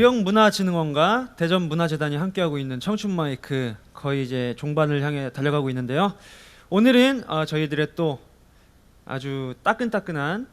지역문화진흥원과 대전문화재단이 함께하고 있는 청춘 마이크 거의 이제 종반을 향해 달려가고 있는데요. 오늘은 어, 저희들의 또 아주 따끈따끈한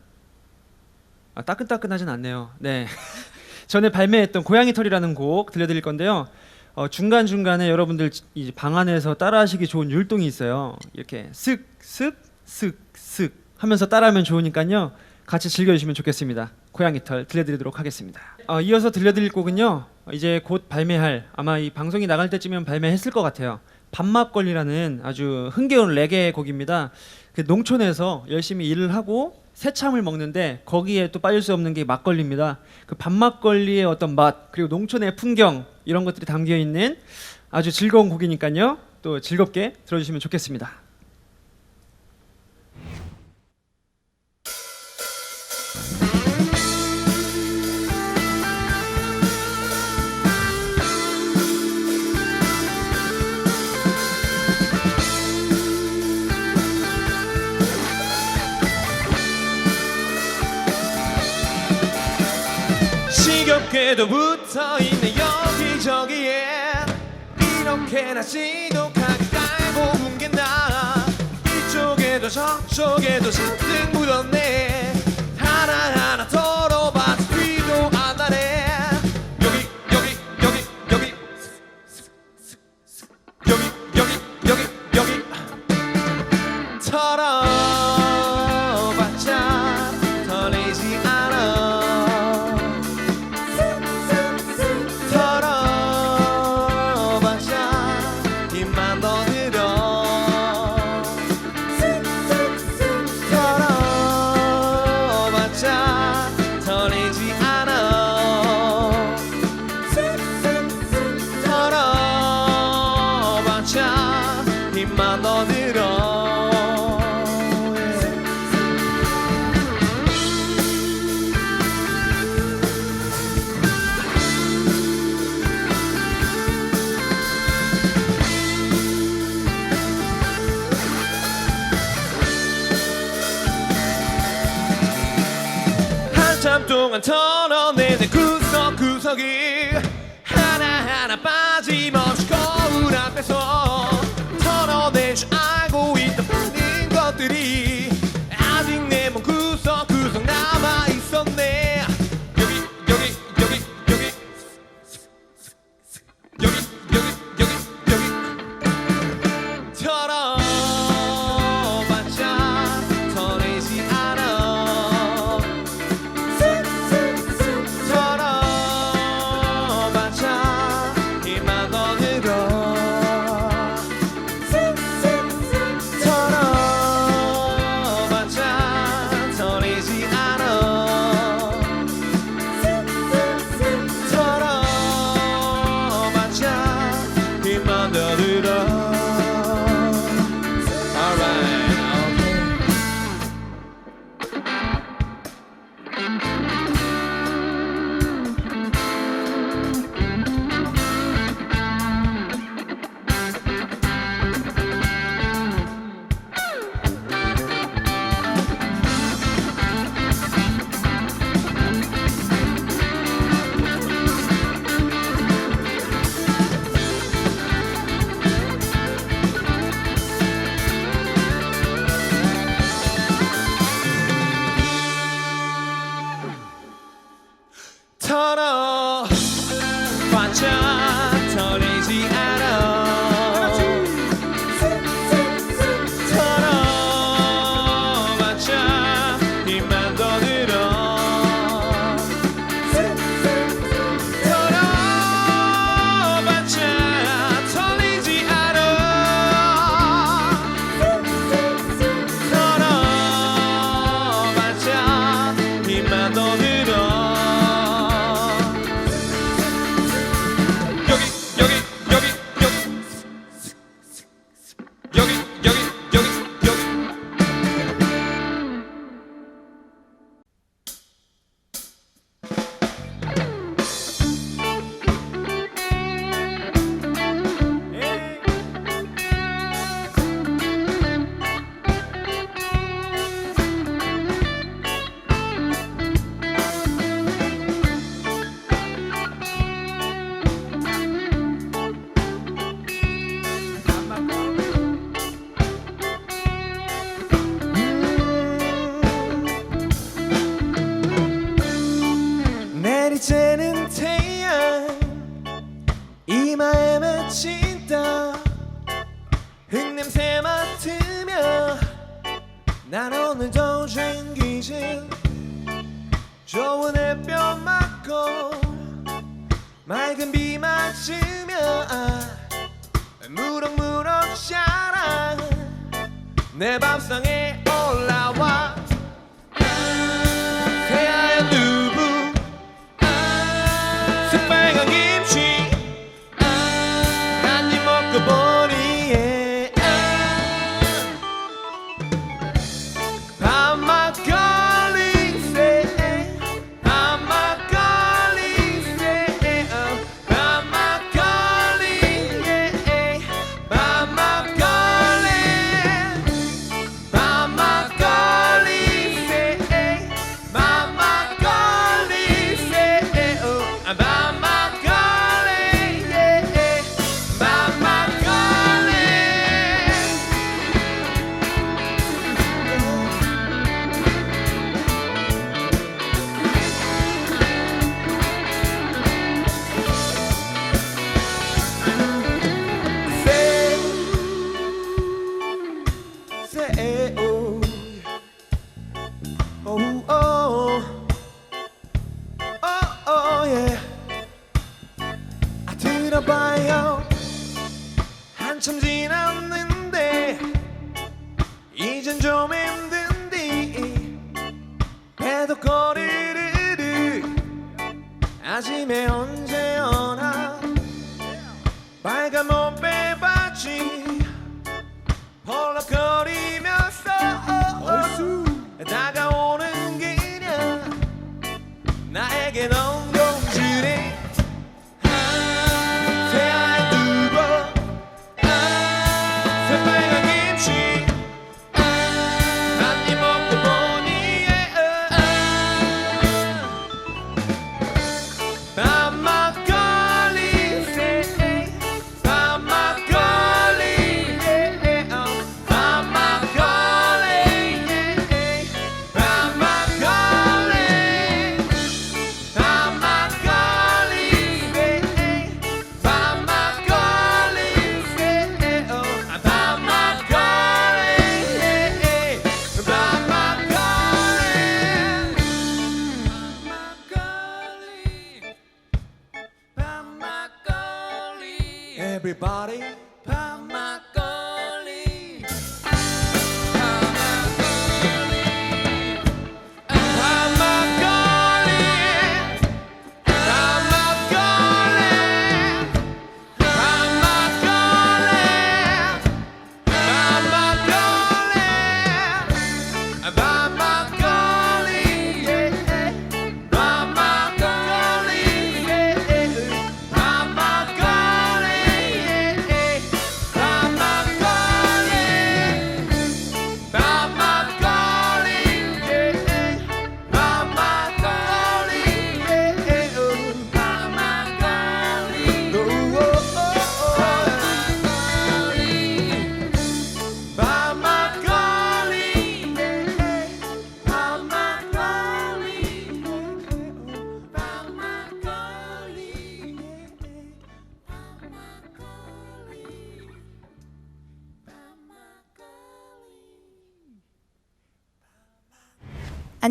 아, 따끈따끈하진 않네요. 네. 전에 발매했던 고양이 털이라는 곡 들려드릴 건데요. 어, 중간 중간에 여러분들 이제 방 안에서 따라하시기 좋은 율동이 있어요. 이렇게 쓱쓱쓱쓱 하면서 따라하면 좋으니까요. 같이 즐겨주시면 좋겠습니다. 고양이 털 들려드리도록 하겠습니다. 어, 이어서 들려드릴 곡은요. 이제 곧 발매할 아마 이 방송이 나갈 때쯤이면 발매했을 것 같아요. 밥막걸리라는 아주 흥겨운 레게 곡입니다. 그 농촌에서 열심히 일을 하고 새참을 먹는데 거기에 또 빠질 수 없는 게 막걸리입니다. 그 밥막걸리의 어떤 맛 그리고 농촌의 풍경 이런 것들이 담겨 있는 아주 즐거운 곡이니까요. 또 즐겁게 들어주시면 좋겠습니다. 지겹게도 붙어있네 여기저기에. 이렇게나 지독하게 깔고 뭉갠다. 이쪽에도 저쪽에도 잔뜩 묻었네 동안 털어내는 구석구석이 내 밥상에 아 Everybody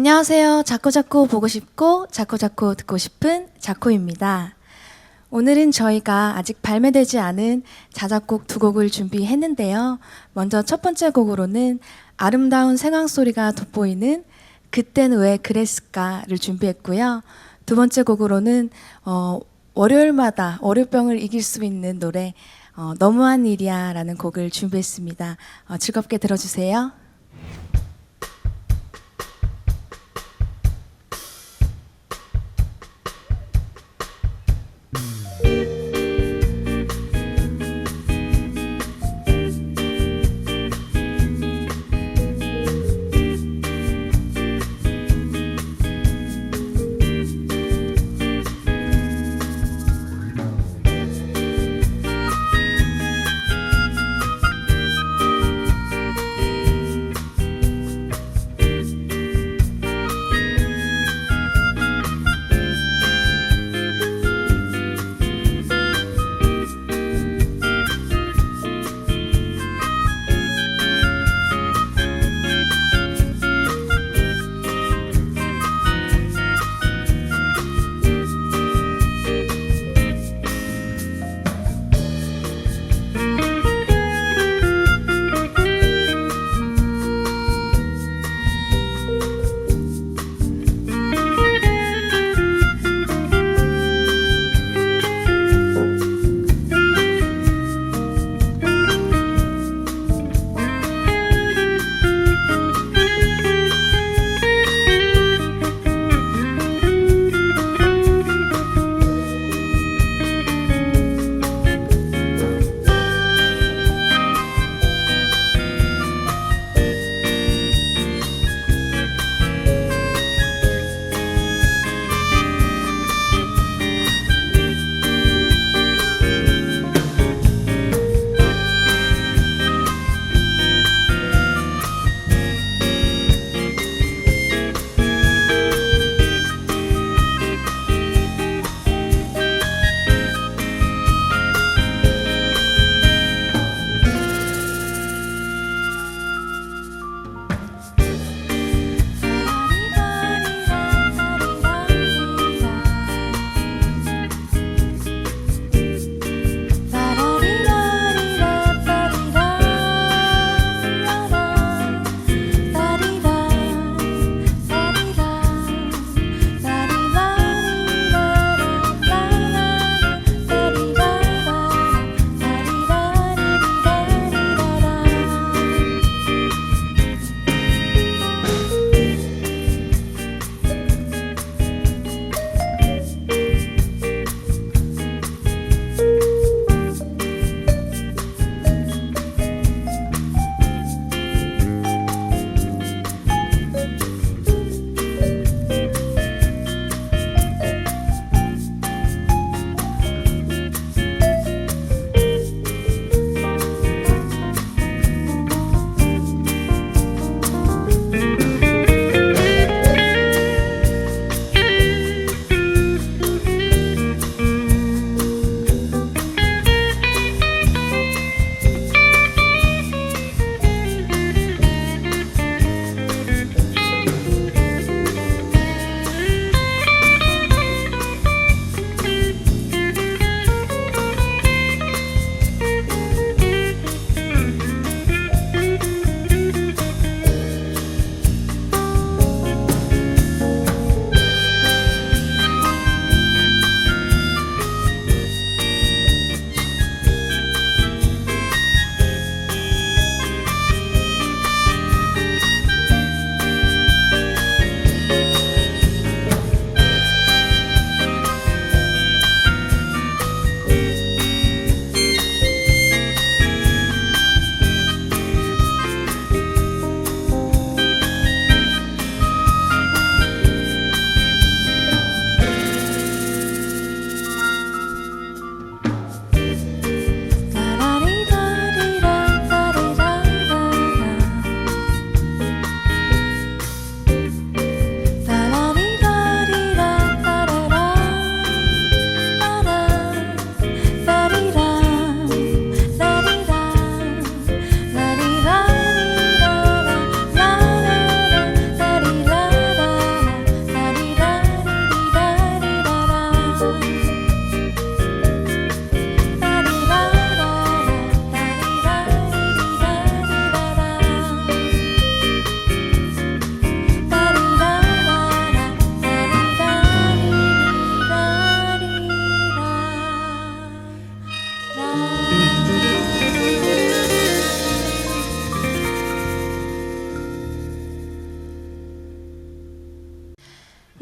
안녕하세요. 자꾸자꾸 보고 싶고 자꾸자꾸 듣고 싶은 자코입니다. 오늘은 저희가 아직 발매되지 않은 자작곡 두 곡을 준비했는데요. 먼저 첫 번째 곡으로는 아름다운 생황 소리가 돋보이는 그땐 왜 그랬을까를 준비했고요. 두 번째 곡으로는 어, 월요일마다 월요병을 이길 수 있는 노래 어, 너무한 일이야라는 곡을 준비했습니다. 어, 즐겁게 들어주세요.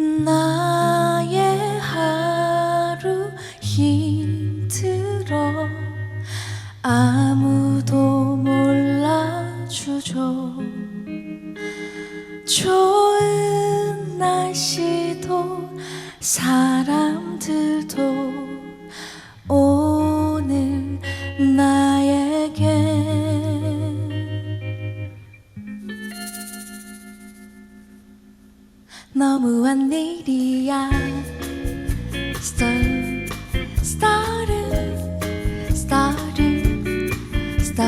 那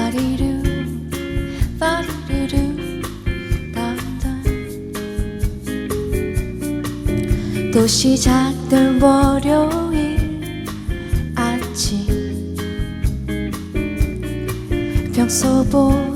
빠리루 빠리루루 딴딴 또 시작된 월요일 아침. 평소보다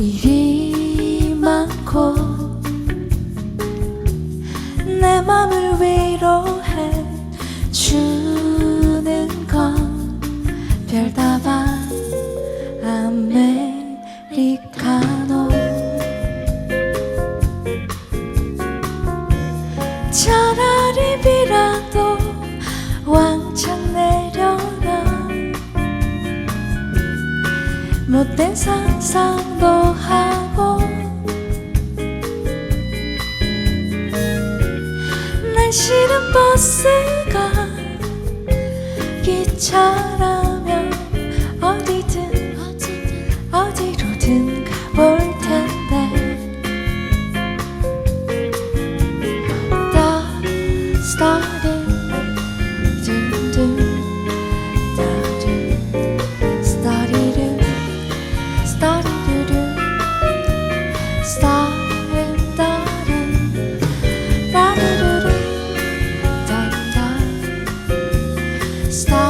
Yeah. 가시는 버스가 기차라 está.